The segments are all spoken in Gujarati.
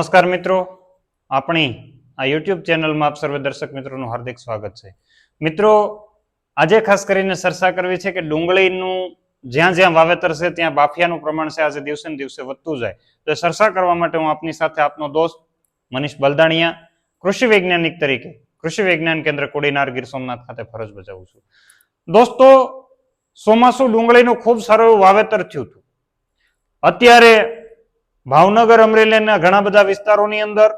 નમસ્કાર મિત્રો. આપણી આ યુટ્યુબ ચેનલમાં આપ સર્વે દર્શક મિત્રોનું હાર્દિક સ્વાગત છે. મિત્રો, આજે ખાસ કરીને ચર્ચા કરવી છે કે ડુંગળીનું જ્યાં જ્યાં વાવેતર છે, ત્યાં બાફિયાનું પ્રમાણ છે, આજે દિવસે ને દિવસે વધતું જાય. તો ચર્ચા કરવા માટે હું આપની સાથે આપનો દોસ્ત મનીષ બલદાણિયા, કૃષિ વૈજ્ઞાનિક તરીકે, કૃષિ વિજ્ઞાન કેન્દ્ર કોડીનાર ગીર સોમનાથ ખાતે ફરજ બજાવું છું. દોસ્તો, ચોમાસું ડુંગળીનું ખૂબ સારું વાવેતર થયું હતું. અત્યારે ભાવનગર અમરેલીના ઘણા બધા વિસ્તારોની અંદર,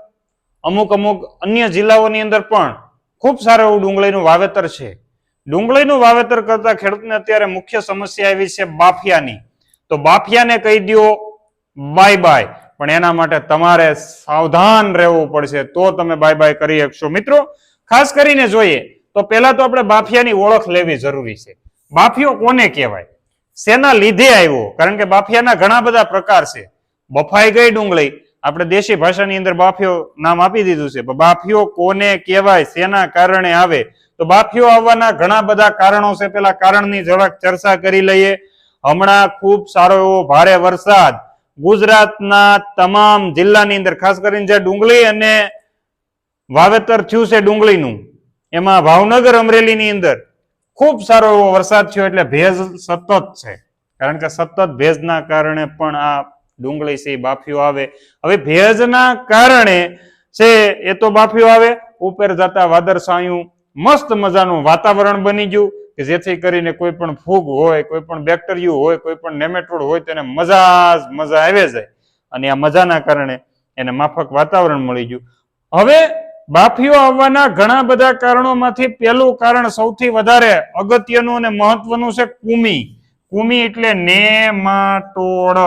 અમુક અમુક અન્ય જિલ્લાઓની અંદર પણ ખૂબ સારું એવું ડુંગળીનું વાવેતર છે. ડુંગળીનું વાવેતર કરતા ખેડૂતને અત્યારે મુખ્ય સમસ્યા એવી છે બાફિયાની. તો બાફિયાને કહી દો બાય બાય. પણ એના માટે તમારે સાવધાન રહેવું પડશે. તો તમે બાય બાય કરી શકશો. મિત્રો, ખાસ કરીને જોઈએ, તો પહેલા તો આપણે બાફિયાની ઓળખ લેવી જરૂરી છે. બાફિયો કોને કહેવાય? શેના લીધે આવ્યો? કારણ કે બાફિયાના ઘણા બધા પ્રકાર છે. બફાઈ ગઈ ડુંગળી. આપણે દેશી ભાષાની અંદર બાફિયો નામ આપી દીધું છે. બાફિયો કોને કહેવાય? શેના કારણે આવે? તો બાફિયો આવવાના ઘણા બધા કારણો છે. પેલા કારણની જરાક ચર્ચા કરી લઈએ. હમણાં ખૂબ સારો એવો ભારે વરસાદ. ગુજરાતના તમામ જિલ્લાની અંદર, ખાસ કરીને જે ડુંગળી અને વાવેતર થયું છે ડુંગળીનું, એમાં ભાવનગર અમરેલીની અંદર ખૂબ સારો એવો વરસાદ થયો. એટલે ભેજ સતત છે. કારણ કે સતત ભેજના કારણે પણ આ ડુંગળી છે એ આવે. હવે ભેજના કારણે છે, એ તો બાફીઓ આવે. ઉપર જતા વાદળછાયું મસ્ત મજાનું વાતાવરણ બની ગયું કે જેથી કરીને કોઈ પણ ફૂગ હોય, કોઈ પણ બેક્ટેરિયું હોય, કોઈ પણ નેમેટોડ હોય, તેને મજા જ મજા આવે જાય. અને આ મજાના કારણે એને માફક વાતાવરણ મળી ગયું. હવે બાફીઓ આવવાના ઘણા બધા કારણોમાંથી પહેલું કારણ સૌથી વધારે અગત્યનું અને મહત્વનું છે કુમી. કુમી એટલે નેમાટોડ.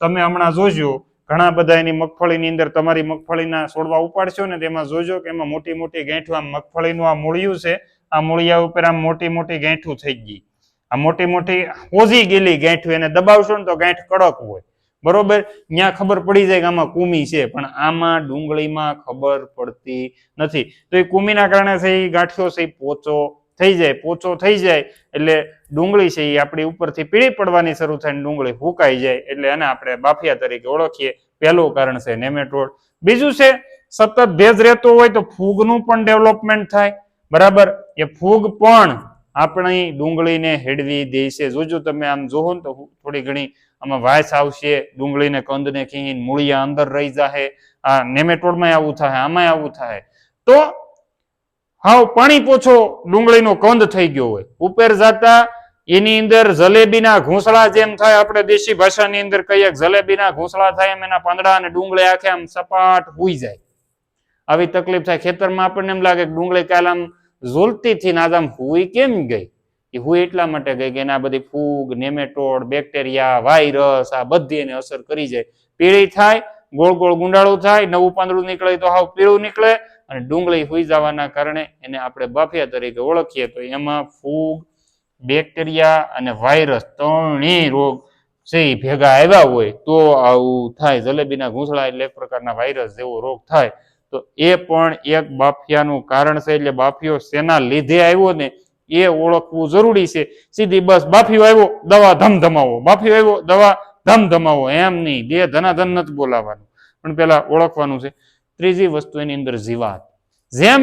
તમે હમણાં જોજો, ઘણા બધા એની મગફળીની અંદર તમારી મગફળીના છોડવા ઉપાડશો ને તેમાં જોજો કે એમાં મોટી મોટી ગાંઠું, આમ મગફળીનું આ મૂળિયું છે, આ મૂળિયા ઉપર આમ મોટી મોટી ગેંઠું થઈ ગઈ. આ મોટી મોટી ઓઝી ગયેલી ગેંઠું એને દબાવશો ને તો ગાંઠ કડક હોય. બરોબર? ત્યાં ખબર પડી જાય કે આમાં કુમી છે, પણ આમાં ડુંગળીમાં ખબર પડતી નથી. તો એ કુમીના કારણે છે એ ગાંઠિયો છે પોચો થઈ જાય, પોચો થઈ જાય, એટલે ડુંગળી છે એ આપણી ઉપરથી પીળી પડવાની શરૂ થાય ડુંગળી ફૂંકાઈ જાય, એટલે એને આપણે બાફિયા તરીકે ઓળખીએ. પહેલું કારણ છે નેમેટોડ. બીજું છે સતત ભેજ રહેતો હોય તો ફૂગનું પણ ડેવલપમેન્ટ થાય. બરાબર? એ ફૂગ પણ આપણી ડુંગળીને હેડવી દે છે. જોજો તમે આમ જોહો ને તો થોડી ઘણી આમાં વાયસ આવશે, ડુંગળીને કંદને ખીને મૂળિયા અંદર રહી જાહે. આ નેમેટોડમાં આવું થાય, આમાંય આવું થાય. તો હાવ પાણી પોછો ડુંગળીનો કંદ થઈ ગયો હોય. ઉપર જતા એની અંદર જલેબીના ઘૂંસળા જેમ થાય, આપણે દેશી ભાષાની અંદર કહીએ, જલેબીના ઘૂંસળા થાય એમ એના પાંદડા અને ડુંગળી આખે આમ સપાટ હુઈ જાય. આવી તકલીફ થાય. ખેતરમાં આપણને એમ લાગે કે ડુંગળી કાલ આમ ઝૂલતી થી નાદામ હુઈ કેમ ગઈ? એ હુઈ એટલા માટે ગઈ કે એના બધી ફૂગ, નેમેટોડ, બેક્ટેરિયા, વાયરસ આ બધી એને અસર કરી જાય. પીળી થાય, ગોળ ગોળ ગુંડાળું થાય, નવું પાંદડું નીકળે તો હાવ પીળું નીકળે અને ડુંગળી હોઈ જવાના કારણે એને આપણે બાફિયા તરીકે ઓળખીએ તો એમાં ફૂગ, બેક્ટેરિયા અને વાયરસ ત્રણેય રોગ છે એ ભેગા આવ્યા હોય તો આવું થાય. જલેબીના ઘૂંસળા એટલે એક પ્રકારના વાયરસ જેવો રોગ થાય. તો એ પણ એક બાફિયાનું કારણ છે એટલે બાફિયો શેના લીધે આવ્યો ને એ ઓળખવું જરૂરી છે. સીધી બસ બાફિયો આવ્યો, દવા ધમધમાવો. બાફિયો આવ્યો, દવા ધમધમાવો. એમ નહીં. બે ધનાધન નથી બોલાવાનું. પણ પેલા ઓળખવાનું છે. ત્રીજી વસ્તુ એની અંદર જીવાત. જેમ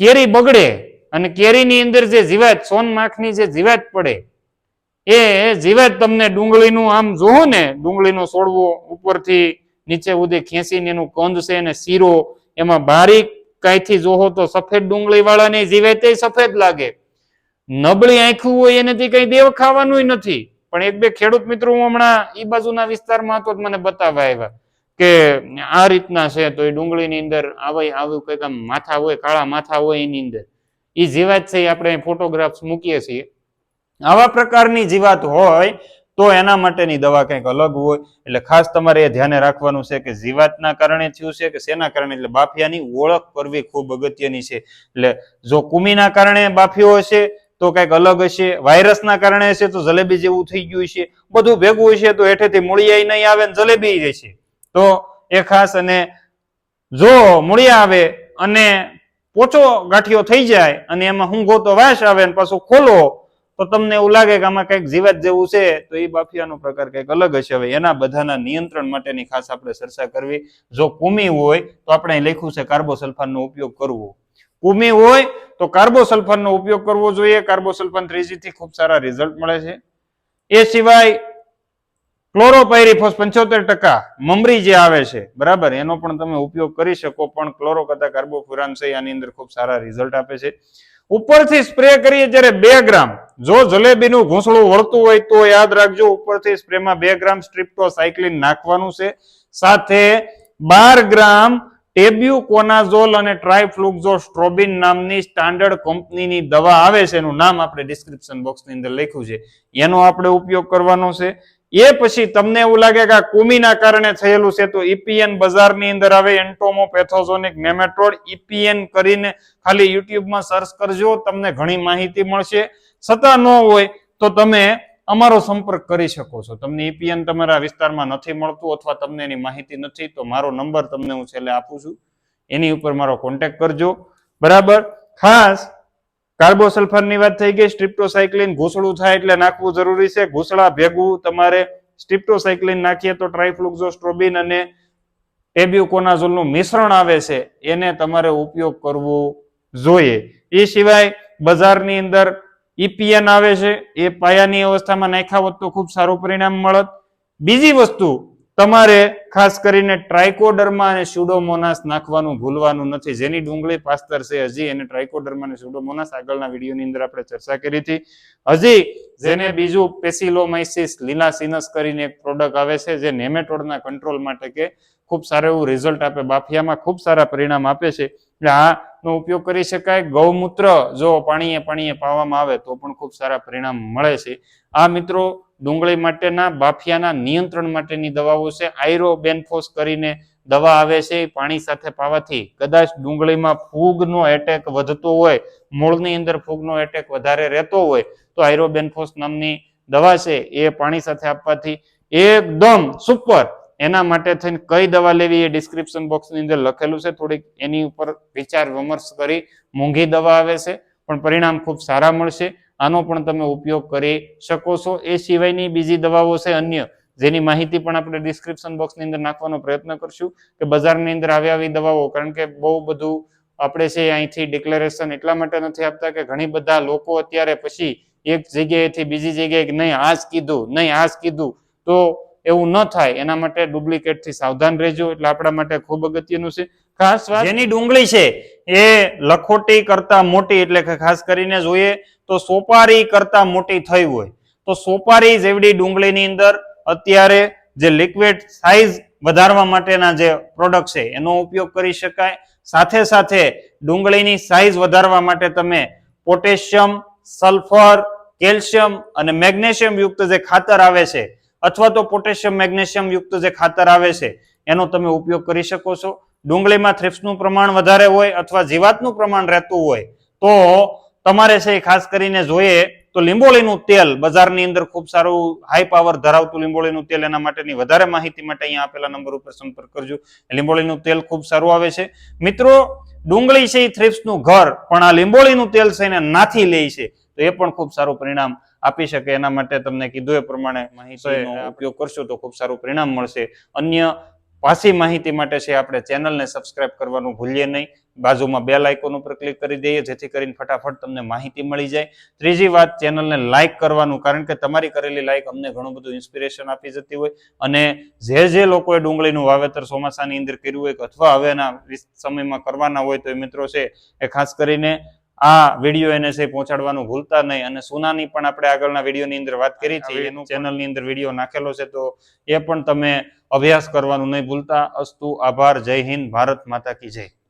કેરી બગડે અને કેરીની અંદર જે જીવાત, સોન માખની જે જીવાત પડે, એ જીવાત તમને ડુંગળીનું આમ જોવો ને, ડુંગળીનો છોડવો ઉપરથી નીચે ઉદે ખેંચીને એનું કંદ છે અને શીરો, એમાં બારીક કાંઈથી જોવો તો સફેદ ડુંગળી વાળાની જીવાત સફેદ લાગે. નબળી આંખું હોય એનાથી કઈ દેવ ખાવાનું નથી. પણ એક બે ખેડૂત મિત્રો હું હમણાં એ બાજુના વિસ્તારમાં હતો મને બતાવવા આવ્યા. કે આ રીતના છે તો એ ડુંગળીની અંદર આવે આવું કંઈક આમ માથા હોય, કાળા માથા હોય એની અંદર. એ જીવાત છે આપણે ફોટોગ્રાફ્સ મૂકીએ છીએ. આવા પ્રકારની જીવાત હોય તો એના માટેની દવા કંઈક અલગ હોય. એટલે ખાસ તમારે એ ધ્યાને રાખવાનું છે કે જીવાતના કારણે થયું છે કે શેના કારણે? એટલે બાફિયાની ઓળખ કરવી ખૂબ અગત્યની છે. એટલે જો કુમીના કારણે બાફિયો હશે તો કંઈક અલગ હશે. વાયરસના કારણે હશે તો જલેબી જેવું થઈ ગયું છે બધું ભેગું હશે તો હેઠેથી મૂળિયાઈ નહીં આવે ને જલેબી જશે તો એ ખાસ અને જો મૂળિયા આવે અને પોચો ગાંઠિયો થઈ જાય અને એમાં હું ગોતો વાસ આવે અને પાછું ખોલો, તો તમને એવું લાગે કે આમાં કંઈક જીવાત જેવું છે, તો એ બાફિયાનો પ્રકાર કંઈક અલગ હશે. હવે એના બધાના નિયંત્રણ માટેની ખાસ આપણે ચર્ચા કરવી. જો કુમી હોય, તો આપણે લખ્યું છે કાર્બોસલ્ફાનનો ઉપયોગ કરવો. કુમી હોય, તો કાર્બોસલ્ફાનનો ઉપયોગ કરવો જોઈએ. કાર્બોસલ્ફાન ત્રીજી થી ખૂબ સારા રિઝલ્ટ મળે છે. એ સિવાય ક્લોરોપાયરીફોસ પંચોતેર ટકા મમરી જે આવે છે, બરાબર? એનો પણ તમે ઉપયોગ કરી શકો, પણ ક્લોરો કરતા કાર્બોફ્યુરાન છે, આની અંદર ખૂબ સારા રિઝલ્ટ આપે છે. ઉપરથી સ્પ્રે કરીએ જ્યારે બે ગ્રામ. જો જલેબીનું ઘૂંસળું વળતું હોય તો યાદ રાખજો, ઉપરથી સ્પ્રેમાં બે ગ્રામ સ્ટ્રીપ્ટોસાયક્લિન નાખવાનું છે. સાથે બાર ગ્રામ ટેબ્યુકોનાઝોલ અને ટ્રાયફ્લુક્ઝો સ્ટ્રોબિન નામની સ્ટાન્ડર્ડ કંપનીની દવા આવે છે, એનું નામ આપણે ડિસ્ક્રિપ્શન બોક્સની અંદર લખ્યું છે. એનો આપણે ઉપયોગ કરવાનો છે. એ પછી તમને એવું લાગે કે આ કુમીના કારણે થયેલું છે, તો ઈપીએન બજારની અંદર આવે એન્ટોમો પેથોઝોનિક નેમેટોડ ઈપીએન કરીને ખાલી યુટ્યુબમાં સર્ચ કરજો, તમને ઘણી માહિતી મળશે. છતાં ન હોય તો તમે અમારો સંપર્ક કરી શકો છો. તમને ઈપીએન તમારા વિસ્તારમાં નથી મળતું અથવા તમને એની માહિતી નથી, તો મારો નંબર તમને હું છેલ્લે આપું છું. એની ઉપર મારો કોન્ટેક્ટ કરજો. બરાબર? ખાસ કાર્બોસલ્ફાનની વાત થઈ ગઈ, સ્ટ્રિપ્ટોસાયક્લિન ઘૂસડું થાય એટલે નાખવું જરૂરી છે. ઘૂસડા ભેગું તમારે સ્ટ્રિપ્ટોસાયક્લિન નાખીએ તો ટ્રાયફ્લુક્ઝોસ્ટ્રોબિન અને ટેબ્યુકોનાઝોલનું મિશ્રણ આવે છે. એને તમારે ઉપયોગ કરવો જોઈએ. એ સિવાય બજારની અંદર ઈપીએન આવે છે. એ પાયાની અવસ્થામાં નાખ્યા હોત તો ખૂબ સારું પરિણામ મળત. બીજી વસ્તુ, તમારે ખાસ કરીને ટ્રાઇકોડર્મા અને સ્યુડોમોનાસ નાખવાનું ભૂલવાનું નથી. જેની ડુંગળી પાસ્તર છે હજી એને ટ્રાઇકોડર્મા અને સ્યુડોમોનાસ આગળના વિડીયોની અંદર આપણે ચર્ચા કરી હતી. હજી જેને બીજું પેસિલોમાઇસિસ લીલા સિનસ કરીને એક પ્રોડક્ટ આવે છે જે નેમેટોડના કંટ્રોલ માટે કે ખૂબ સારું એવું રિઝલ્ટ આપે, બાફિયામાં ખૂબ સારા પરિણામ આપે છે. એટલે આનો ઉપયોગ કરી શકાય. ગૌમૂત્ર જો પાણીએ પાણીએ પાવામાં આવે તો પણ ખૂબ સારા પરિણામ મળે છે. આ મિત્રો ડુંગળી માટેના બાફિયાના નિયંત્રણ માટેની દવાઓ છે. આયરોબેન્ફોસ કરીને દવા આવે છે, પાણી સાથે પાવાથી કદાચ ડુંગળીમાં ફૂગનો એટેક વધતો હોય, મૂળની અંદર ફૂગનો એટેક વધારે રહેતો હોય, તો આયરોબેનફોસ નામની દવા છે, એ પાણી સાથે આપવાથી એકદમ સુપર એના માટે થઈને કઈ દવા લેવી એ ડિસ્ક્રિપ્શન બોક્સની અંદર લખેલું છે, થોડીક એની ઉપર વિચાર વિમર્શ કરી મોંઘી દવા આવે છે, પણ પરિણામ ખૂબ સારા મળશે. આનો પણ તમે ઉપયોગ કરી શકો છો. એ સિવાયની બીજી દવાઓ છે અન્ય. જેની માહિતી પણ આપણે ડિસ્ક્રિપ્શન બોક્સની અંદર નાખવાનો પ્રયત્ન કરશું કે બજારની અંદર આવી આવી દવાઓ, કારણ કે બહુ બધું આપણે છે અહીંથી ડિક્લેરેશન એટલા માટે નથી આપતા કે ઘણી બધા લોકો અત્યારે પછી એક જગ્યાએથી બીજી જગ્યાએ નહીં આ જ કીધું, નહીં આ જ કીધું, તો એવું ન થાય. એના માટે ડુપ્લિકેટથી સાવધાન રહેજો, એટલે આપણા માટે ખૂબ અગત્યનું છે. ખાસ વાત જેની ડુંગળી છે, એ લખોટી કરતા મોટી, એટલે કે ખાસ કરીને જોઈએ તો સોપારી કરતા મોટી થઈ હોય. તો સોપારી જેવડી ડુંગળીની અંદર અત્યારે જે લિક્વિડ સાઇઝ વધારવા માટેના જે પ્રોડક્ટ છે, એનો ઉપયોગ કરી શકાય. સાથે સાથે ડુંગળીની સાઇઝ વધારવા માટે તમે પોટેશિયમ, સલ્ફર, કેલ્શિયમ અને મેગ્નેશિયમ યુક્ત જે ખાતર આવે છે, અથવા તો પોટેશિયમ, મેગ્નેશિયમ યુક્ત જે ખાતર આવે છે, એનો તમે ઉપયોગ કરી શકો છો. ડુંગળીમાં થ્રિપ્સનું પ્રમાણ વધારે હોય અથવા જીવાતનું પ્રમાણ રહેતું હોય, તો તમારે છે ખાસ કરીને જોઈએ તો લીંબોળીનું તેલ બજારની અંદર ખૂબ સારું હાઈ પાવર ધરાવતું લીંબોળીનું તેલ એના માટેની વધારે માહિતી માટે અહીંયા આપેલા નંબર ઉપર સંપર્ક કરજો. લીંબોળીનું તેલ ખૂબ સારું આવે છે. મિત્રો ડુંગળી છે એ થ્રિપ્સનું ઘર પણ આ લીંબોળીનું તેલ છે એને નાથી લે છે. તો એ પણ ખૂબ સારું પરિણામ આપી શકે. એના માટે તમને કીધું એ પ્રમાણે માહિતીનો ઉપયોગ કરશો તો ખૂબ સારું પરિણામ મળશે. અન્ય પાછી માહિતી માટે છે આપણે ચેનલને સબસ્ક્રાઇબ કરવાનું ભૂલીએ નહીં. બાજુમાં બે આઇકોન ઉપર ક્લિક કરી દઈએ જેથી કરીને ફટાફટ તમને માહિતી મળી જાય. ત્રીજી વાત ચેનલને લાઇક કરવાનું કારણ કે તમારી કરેલી લાઇક અમને ઘણું બધું ઇન્સ્પિરેશન આપી જતી હોય. અને જે જે લોકોએ ડુંગળીનું વાવેતર ચોમાસાની અંદર કર્યું હોય અથવા હવેના સમયમાં કરવાના હોય તો એ મિત્રો છે એ ખાસ કરીને આ વીડિયો એને છે પહોંચાડવાનું ભૂલતા નહીં. અને સોનાની પણ આપણે આગળના વિડીયોની અંદર વાત કરી હતી એનું ચેનલની અંદર વીડિયો નાખેલો છે તો એ પણ તમે અભ્યાસ કરવાનું નહીં ભૂલતા. અસ્તુ આભાર જય હિન્દ ભારત માતા કી જય.